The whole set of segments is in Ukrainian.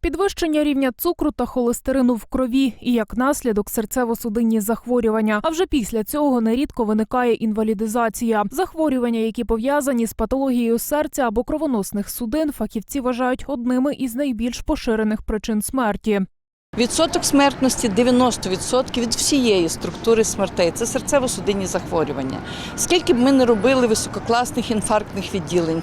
Підвищення рівня цукру та холестерину в крові і як наслідок серцево-судинні захворювання. А вже після цього нерідко виникає інвалідизація. Захворювання, які пов'язані з патологією серця або кровоносних судин, фахівці вважають одними із найбільш поширених причин смерті. Відсоток смертності 90% від всієї структури смертей. Це серцево-судинні захворювання. Скільки б ми не робили висококласних інфарктних відділень,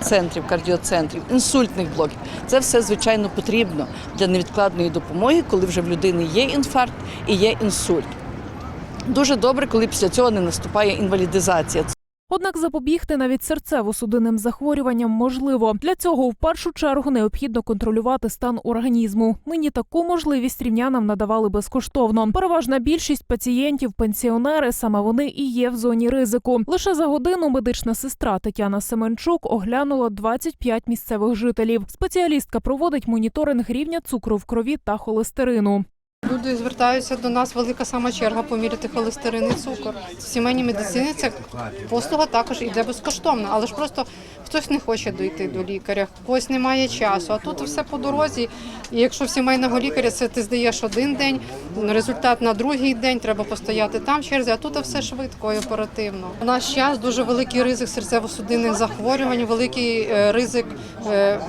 центрів, кардіоцентрів, інсультних блоків, це все звичайно потрібно для невідкладної допомоги, коли вже в людини є інфаркт і є інсульт. Дуже добре, коли після цього не наступає інвалідизація. Однак запобігти навіть серцево-судинним захворюванням можливо. Для цього в першу чергу необхідно контролювати стан організму. Нині таку можливість рівнянам надавали безкоштовно. Переважна більшість пацієнтів пенсіонери саме вони і є в зоні ризику. Лише за годину медична сестра Тетяна Семенчук оглянула 25 місцевих жителів. Спеціалістка проводить моніторинг рівня цукру в крові та холестерину. Люди звертаються до нас велика сама черга поміряти холестерин і цукор. В сімейній медицині ця послуга також йде безкоштовно, але ж просто хтось не хоче дойти до лікаря, когось немає часу. А тут все по дорозі. І якщо в сімейного лікаря це ти здаєш один день, результат на другий день треба постояти там в черзі, а тут все швидко і оперативно. У наш час дуже великий ризик серцево-судинних захворювань, великий е, ризик е,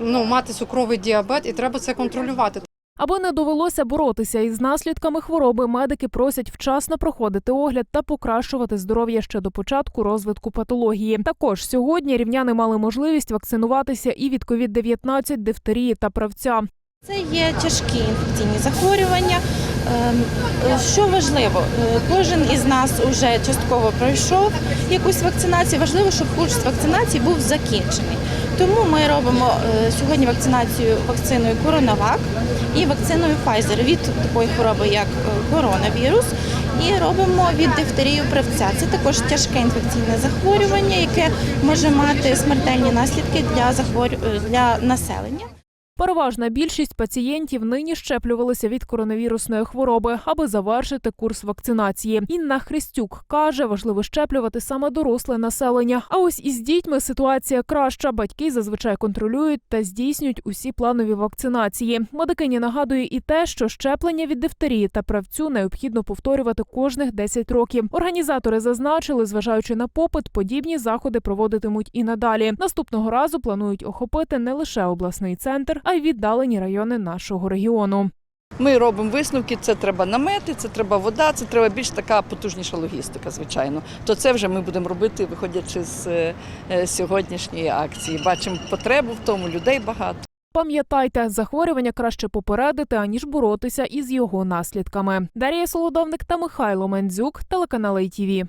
ну, мати цукровий діабет, і треба це контролювати. Аби не довелося боротися із наслідками хвороби, медики просять вчасно проходити огляд та покращувати здоров'я ще до початку розвитку патології. Також сьогодні рівняни мали можливість вакцинуватися і від COVID-19, дифтерії та правця. Це є тяжкі інфекційні захворювання. Ем, е, Що важливо, е, кожен із нас вже частково пройшов якусь вакцинацію. Важливо, щоб курс вакцинації був закінчений. Тому ми робимо е, сьогодні вакцинацію вакциною Коронавак і вакциною Pfizer від такої хвороби, як е, коронавірус. І робимо від дифтерію правця. Це також тяжке інфекційне захворювання, яке може мати смертельні наслідки для захворю... е, для населення. Переважна більшість пацієнтів нині щеплювалися від коронавірусної хвороби, аби завершити курс вакцинації. Інна Христюк каже, важливо щеплювати саме доросле населення. А ось із дітьми ситуація краща. Батьки зазвичай контролюють та здійснюють усі планові вакцинації. Медикині нагадує і те, що щеплення від дифтерії та правцю необхідно повторювати кожних 10 років. Організатори зазначили, зважаючи на попит, подібні заходи проводитимуть і надалі. Наступного разу планують охопити не лише обласний центр, а й віддалені райони нашого регіону. Ми робимо висновки, це треба намети, це треба вода, це треба більш така потужніша логістика, звичайно. То це вже ми будемо робити, виходячи з е, е, сьогоднішньої акції. Бачимо потребу в тому, людей багато. Пам'ятайте, захворювання краще попередити аніж боротися із його наслідками. Дар'я Солодовник та Михайло Мендзюк, телеканал ITV.